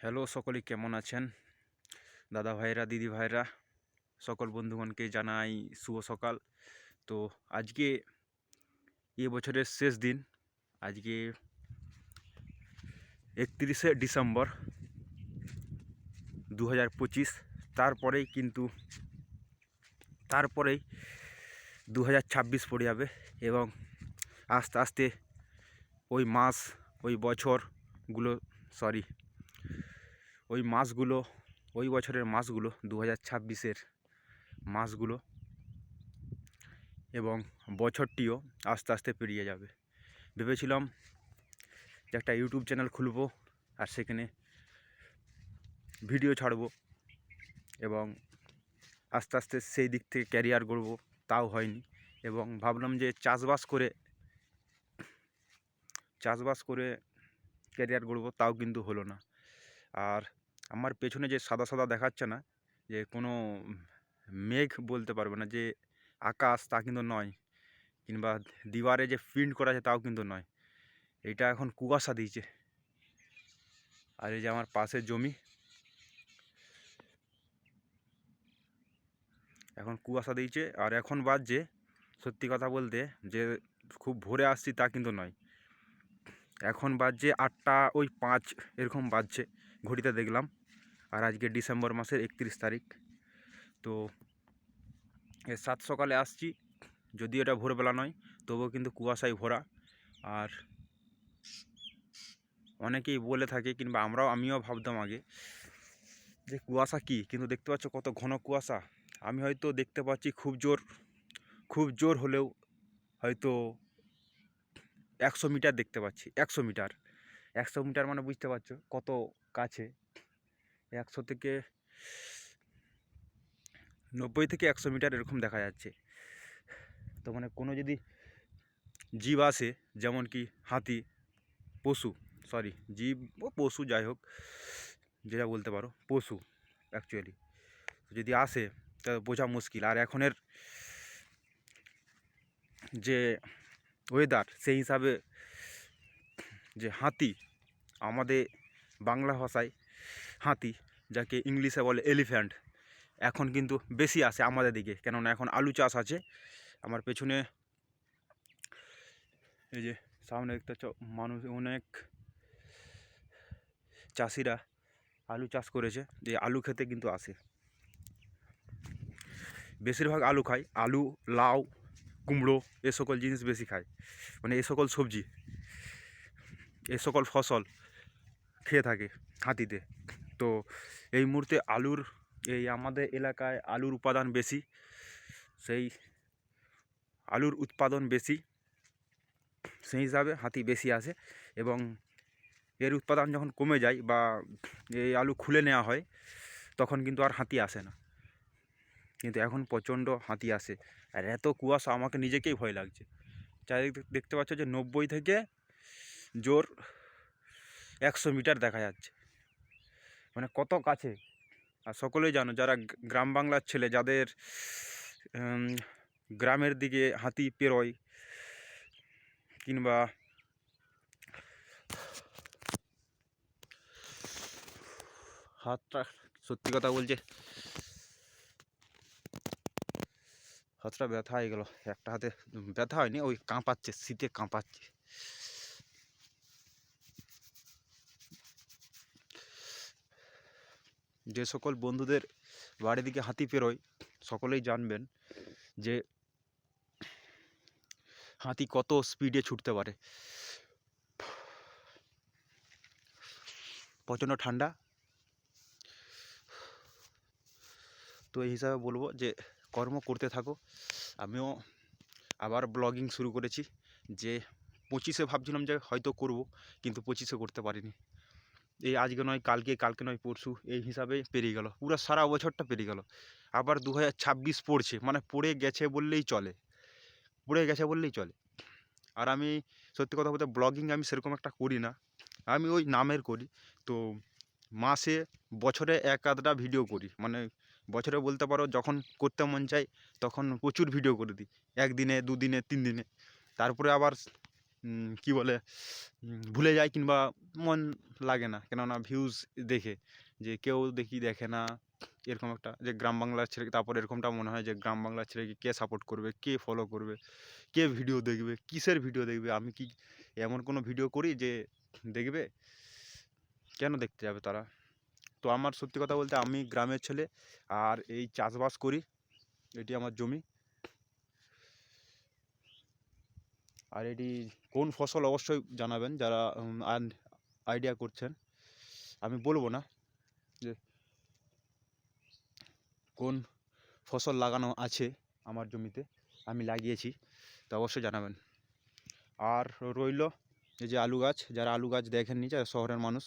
Hello সকলে, কেমন আছেন? দাদা ভাইরা দিদি ভাইরা সকল বন্ধুগণকে জানাই শুভ সকাল। তো আজকে এ বছরের শেষ দিন, আজকে একত্রিশে ডিসেম্বর দু হাজার পঁচিশ। তারপরেই কিন্তু, তারপরেই দু হাজার ছাব্বিশ পড়ে যাবে এবং আস্তে আস্তে ওই মাস, ওই বছরগুলো সরি ওই মাসগুলো, ওই বছরের মাসগুলো দু হাজার ছাব্বিশের মাসগুলো এবং বছরটিও আস্তে আস্তে পেরিয়ে যাবে। ভেবেছিলাম যে একটা ইউটিউব চ্যানেল খুলবো আর সেখানে ভিডিও ছাড়ব এবং আস্তে আস্তে সেই দিক থেকে ক্যারিয়ার গড়বো, তাও হয়নি এবং ভাবলাম যে চাষবাস করে চাষবাস করে ক্যারিয়ার গড়বো, তাও কিন্তু হলো না। আর আমার পেছনে যে সাদা সাদা দেখাচ্ছে না, যে কোনো মেঘ বলতে পারবে না, যে আকাশ তা কিন্তু নয়, কিংবা দিবারে যে প্রিন্ট করা আছে তাও কিন্তু নয়। এটা এখন কুয়াশা দিয়েছে। আর এই যে আমার পাশের জমি। এখন কুয়াশা দিয়েছে। আর এখন বাজছে, সত্যি কথা বলতে, যে খুব ভোরে আসছি তা কিন্তু নয়। এখন বাজছে আটটা ওই পাঁচ, এরকম বাজছে, ঘড়িতে দেখলাম। আর আজকে ডিসেম্বর মাসের একত্রিশ তারিখ। তো সাত সকালে আসছি যদি এটা ভোরবেলা নয়, তবুও কিন্তু কুয়াশায় ভরা। আর অনেকেই বলে থাকে কিংবা আমরাও, আমিও ভাবতাম আগে যে কুয়াশা কী? কিন্তু দেখতে পাচ্ছ কত ঘন কুয়াশা। আমি হয়তো দেখতে পাচ্ছি খুব জোর খুব জোর হলেও হয়তো একশো মিটার দেখতে পাচ্ছি, একশো মিটার। একশো মিটার মানে বুঝতে পারছ কত কাছে। একশো থেকে নব্বই থেকে একশো মিটার এরকম দেখা যাচ্ছে। তো মানে কোনো যদি জীব আসে, যেমন কি হাতি, পশু সরি জীব ও পশু যাই হোক, যেটা বলতে পারো, পশু অ্যাকচুয়ালি যদি আসে, তা বোঝা মুশকিল। আর এখনের যে ওয়েদার সেই হিসাবে যে হাতি আমাদের বাংলা ভাষায় হাতি, যাকে ইংলিশে বলে এলিফ্যান্ট, এখন কিন্তু বেশি আসে আমাদের দিকে। কেননা এখন আলু চাষ আছে। আমার পেছনে এই যে সামনে দেখতে মানুষ অনেক চাষিরা আলু চাষ করেছে। যে আলু খেতে কিন্তু আসে। বেশিরভাগ আলু খায়। আলু, লাউ, কুমড়ো, এ সকল জিনিস বেশি খায়। মানে এ সকল সবজি, এ সকল ফসল খেয়ে থাকে হাতিতে। তো এই মুহূর্তে আলুর, এই আমাদের এলাকায় আলুর উপাদান বেশি, সেই আলুর উৎপাদন বেশি, সেই হিসাবে হাতি বেশি আসে এবং এর উৎপাদন যখন কমে যায় বা এই আলু খুলে নেওয়া হয়, তখন কিন্তু আর হাতি আসে না। কিন্তু এখন প্রচণ্ড হাতি আসে। আর এত কুয়াশা, আমাকে নিজেকেই ভয় লাগছে। চারিদিক দেখতে পাচ্ছ যে নব্বই থেকে জোর একশো মিটার দেখা যাচ্ছে। মানে কত কাছে? আর সকলেই জানো, যারা গ্রাম বাংলার ছেলে, যাদের গ্রামের দিকে হাতি পেরোয়, কিংবা হাতটা সত্যি কথা বলছে। হাতটা ব্যথা হয়ে গেল। একটা হাতে ব্যথা হয়নি, ওই কাঁপাচ্ছে, শীতে কাঁপাচ্ছে। যে সকল বন্ধুদের বাড়ির দিকে হাতি পেরোয়, সকলেই জানবেন যে হাতি কত স্পিডে ছুটতে পারে। প্রচণ্ড ঠান্ডা। তো এই হিসাবে বলব যে কর্ম করতে থাকো। আমিও আবার ব্লগিং শুরু করেছি যে পঁচিশে ভাবছিলাম যে হয়তো করব, কিন্তু পঁচিশে করতে পারিনি। এই আজকে নয়, কালকে কালকে নয়, পরশু এই হিসাবে পেরিয়ে গেল। পুরো সারা বছরটা পেরিয়ে গেল। আবার দু হাজার ছাব্বিশ পড়ছে মানে পড়ে গেছে বললেই চলে। পড়ে গেছে বললেই চলে। আর আমি সত্যি কথা বলতে ব্লগিং আমি সেরকম একটা করি না। আমি ওই নামের করি। তো মাসে বছরে এক আধটা ভিডিও করি। মানে বছরে বলতে পারো যখন করতে মন চায় তখন প্রচুর ভিডিও করে দিই। একদিনে, দুদিনে তিন দিনে তারপরে আবার কি বলে ভুলে যায় কিংবা মন লাগে না। কেননা ভিউজ দেখে, যে কেউ দেখি দেখে না, এরকম একটা যে গ্রাম বাংলার ছেলেকে তারপর এরকমটা মনে হয় যে গ্রাম বাংলার ছেলেকে কে সাপোর্ট করবে, কে ফলো করবে, কে ভিডিও দেখবে, কিসের ভিডিও দেখবে? আমি কি এমন কোনো ভিডিও করি যে দেখবে? কেন দেখতে যাবে তারা? তো আমার সত্যি কথা বলতে আমি গ্রামের ছেলে, আর এই চাষবাস করি, এটি আমার জমি। আর এটি কোন ফসল অবশ্যই জানাবেন যারা আইডিয়া করছেন। আমি বলব না যে কোন ফসল লাগানো আছে আমার জমিতে, আমি লাগিয়েছি, তা অবশ্যই জানাবেন। আর রইল এই যে আলু গাছ, যারা আলু গাছ দেখেননি, যারা শহরের মানুষ,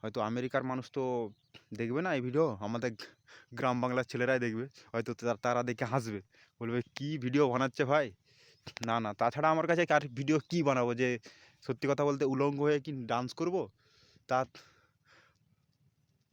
হয়তো আমেরিকার মানুষ তো দেখবে না এই ভিডিও, আমাদের গ্রাম বাংলার ছেলেরাই দেখবে, হয়তো তারা দেখে হাসবে। বলবে, কি ভিডিও বানাচ্ছে ভাই? না না। তাছাড়া আমার কাছে কার ভিডিও কি বানাবো? যে সত্যি কথা বলতে উলঙ্গ হয়ে কি ডান্স করব? তার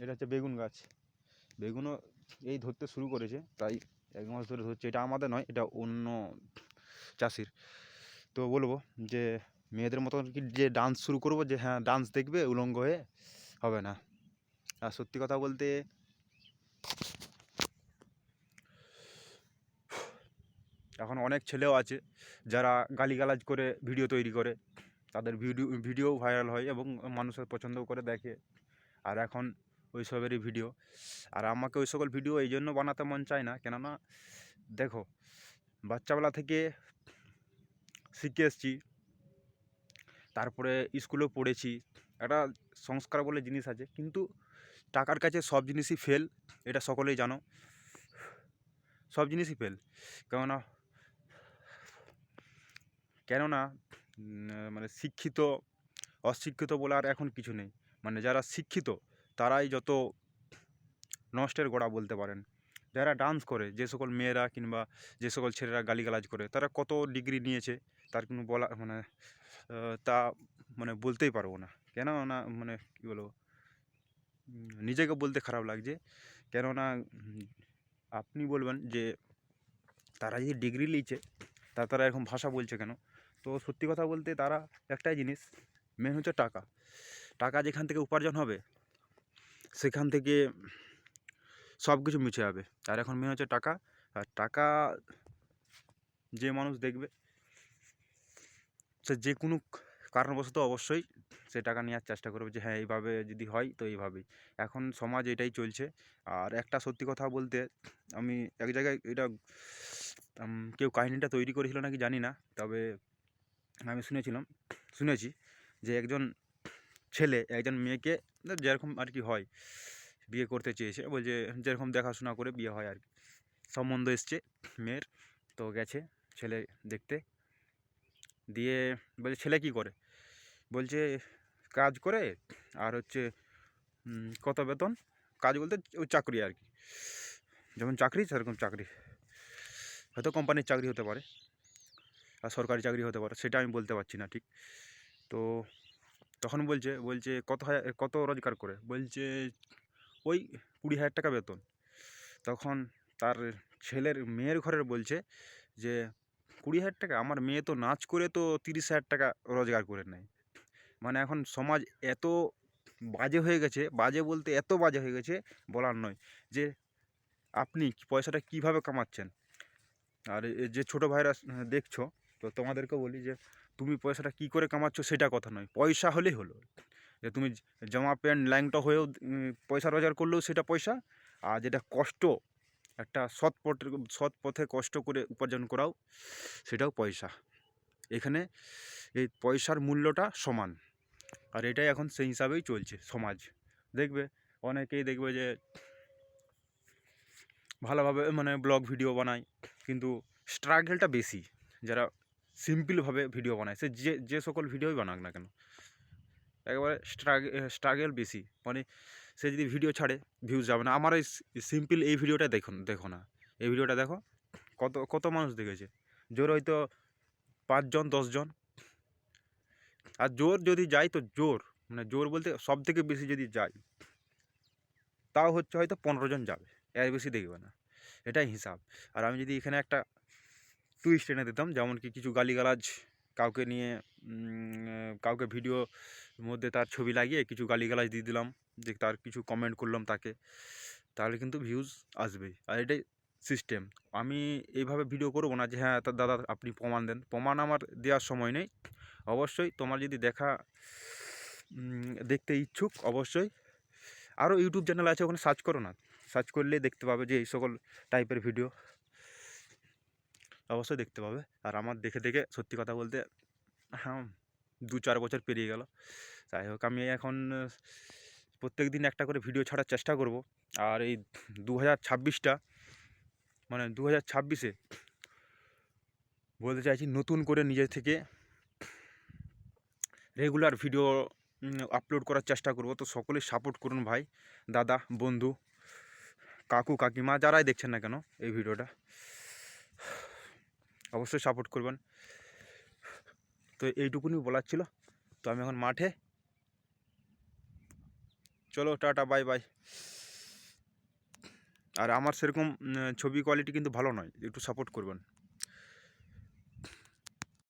এটা হচ্ছে বেগুন গাছ। বেগুনও এই ধরতে শুরু করেছে। তাই এক মাস ধরে ধরছে। এটা আমাদের নয়, এটা অন্য চাষির। তো বলব যে মেয়েদের মতন কি যে ডান্স শুরু করব? যে হ্যাঁ ডান্স দেখবে, উলঙ্গ হয়ে হবে না। আর সত্যি কথা বলতে এখন অনেক ছেলেও আছে যারা গালিগালাজ করে ভিডিও তৈরি করে। তাদের ভিডিও ভিডিও ভাইরাল হয় এবং মানুষের পছন্দও করে দেখে। আর এখন ওই সবেরই ভিডিও। আর আমাকে ওই সকল ভিডিও এই জন্য বানাতে মন চায় না। কেননা, দেখো, বাচ্চাবেলা থেকে শিখে এসছি। তারপরে স্কুলেও পড়েছি। একটা সংস্কার বলে জিনিস আছে। কিন্তু টাকার কাছে সব জিনিসই ফেল এটা সকলেই জানো। সব জিনিসই ফেল কেননা কেননা মানে শিক্ষিত, অশিক্ষিত বলে আর এখন কিছু নেই। মানে যারা শিক্ষিত, তারাই যত নষ্টের গোড়া বলতে পারেন। যারা ডান্স করে, যে সকল মেয়েরা কিংবা যে সকল ছেলেরা গালিগালাজ করে, তারা কত ডিগ্রি নিয়েছে, তার কোনো বলা মানে তা মানে বলতেই পারব না। কেন না মানে কী বলব? নিজেকে বলতে খারাপ লাগছে। কেননা আপনি বলবেন যে, তারা যে ডিগ্রি নিয়েছে, তা তারা এরকম ভাষা বলছে কেন? তো সত্যি কথা বলতে তারা একটাই জিনিস মেন হচ্ছে টাকা। টাকা যেখান থেকে উপার্জন হবে, সেখান থেকে সব কিছু মিছে যাবে। আর এখন মেন হচ্ছে টাকা। আর টাকা যে মানুষ দেখবে, সে যে কোনো কারণবশত অবশ্যই সে টাকা নেওয়ার চেষ্টা করবে যে হ্যাঁ এইভাবে যদি হয় তো এইভাবেই। এখন সমাজ এটাই চলছে। আর একটা সত্যি কথা বলতে, আমি এক জায়গায় এটা কেউ কাহিনিটা তৈরি করেছিল নাকি জানি না, তবে আমি শুনেছিলাম, শুনেছি যে একজন ছেলে, একজন মেয়েকে যেরকম আর কি হয়, বিয়ে করতে চেয়েছে। বলছে যেরকম দেখাশোনা করে বিয়ে হয় আর কি। সম্বন্ধ এসছে মেয়ের, তো গেছে ছেলে দেখতে। দিয়ে বলছে, ছেলে কি করে? বলছে, কাজ করে আর হচ্ছে কত বেতন? কাজ বলতে ওই চাকরি আর কি। যেমন চাকরি, সেরকম চাকরি। হয়তো কোম্পানির চাকরি হতে পারে। আর সরকারি চাকরি হতে পারে সেটা আমি বলতে পারছি না ঠিক? তো তখন বলছে বলছে কত হাজার কত রোজগার করে? বলছে ওই কুড়ি হাজার টাকা বেতন। তখন তার ছেলের মেয়ের ঘরের বলছে যে কুড়ি হাজার টাকা? আমার মেয়ে তো নাচ করে তো তিরিশ হাজার টাকা রোজগার করে নেয়। মানে এখন সমাজ এত বাজে হয়ে গেছে বাজে বলতে এত বাজে হয়ে গেছে বলার নয় যে আপনি পয়সাটা কীভাবে কামাচ্ছেন? আর যে ছোটো ভাইরা আহ, দেখছ তো তোমাদেরকে বলি যে, তুমি পয়সাটা কি করে কামাচ্ছ সেটা কথা নয়। পয়সা হলেই হলো। যে তুমি জামা প্যান্ট, ল্যাংটা হয়েও পয়সা রোজগার করলেও সেটা পয়সা। আর যেটা কষ্ট, একটা সৎ পথে সৎ পথে কষ্ট করে উপার্জন করাও, সেটাও পয়সা। এখানে এই পয়সার মূল্যটা সমান। আর এটাই এখন সেই হিসাবেই চলছে সমাজ। দেখবে, অনেকেই দেখবে যে ভালোভাবে মানে ব্লগ ভিডিও বানায়, কিন্তু স্ট্রাগেলটা বেশি। যারা সিম্পলভাবে ভিডিও বানায়। সে যে যে সকল ভিডিওই বানাক না কেন। একেবারে স্ট্রাগে স্ট্রাগেল বেশি। মানে সে যদি ভিডিও ছাড়ে ভিউজ যাবে না। আমার এই সিম্পল এই ভিডিওটা দেখুন দেখো না। এই ভিডিওটা দেখো, কত কত মানুষ দেখেছে। জোর হয়তো পাঁচজন, দশজন। আর জোর যদি যায় তো জোর। মানে জোর বলতে সব থেকে বেশি যদি যায়, তাও হচ্ছে হয়তো পনেরো জন যাবে। এর বেশি দেখবে না। এটাই হিসাব। আর আমি যদি এখানে একটা টুইস্ট এনে দিতাম। যেমন কি কিছু গালিগালাজ কাউকে নিয়ে কাউকে ভিডিও মধ্যে তার ছবি লাগিয়ে কিছু গালিগালাজ দিয়ে দিলাম যে তার কিছু কমেন্ট করলাম তাকে, তাহলে কিন্তু ভিউজ আসবেই। আর এটাই সিস্টেম আমি এইভাবে ভিডিও করব না যে হ্যাঁ তার দাদা আপনি প্রমাণ দেন। প্রমাণ আমার দেওয়ার সময় নেই। অবশ্যই তোমার যদি দেখা দেখতে ইচ্ছুক, অবশ্যই। আরও ইউটিউব চ্যানেল আছে, ওখানে সার্চ করো না। সার্চ করলে দেখতে পাবে যে এই সকল টাইপের ভিডিও অবশ্যই দেখতে পাবে। আর আমার দেখে দেখে সত্যি কথা বলতে হ্যাঁ দু চার বছর পেরিয়ে গেল। যাই হোক, আমি এখন প্রত্যেক দিন একটা করে ভিডিও ছাড়ার চেষ্টা করব। আর এই দু হাজার ছাব্বিশটা মানে দু হাজার ছাব্বিশে বলতে চাইছি নতুন করে নিজে থেকে রেগুলার ভিডিও আপলোড করার চেষ্টা করব। তো সকলেই সাপোর্ট করুন ভাই, দাদা, বন্ধু, কাকু, কাকিমা, যারাই দেখছেন না কেন এই ভিডিওটা অবশ্যই সাপোর্ট করবেন। তো এইটুকুনি বলার ছিল। তো আমি এখন মাঠে। চলো, টাটা বাই বাই আর আমার সেরকম ছবি কোয়ালিটি কিন্তু ভালো নয়। একটু সাপোর্ট করবেন।